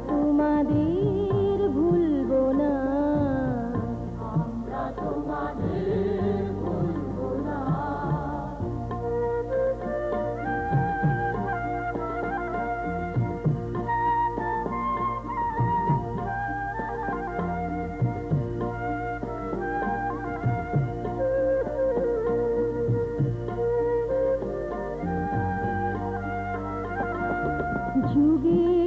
তোমাদের ভুলব না। আমরা তোমাদের ভুলব না। যুগের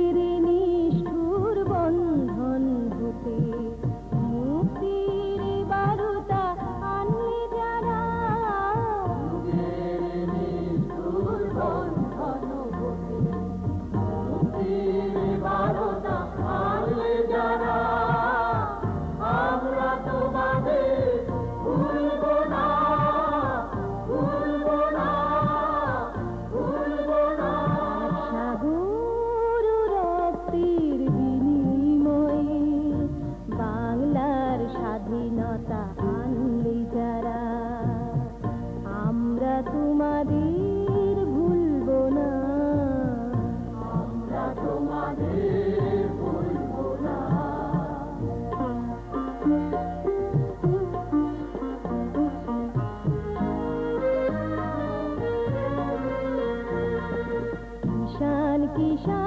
一笑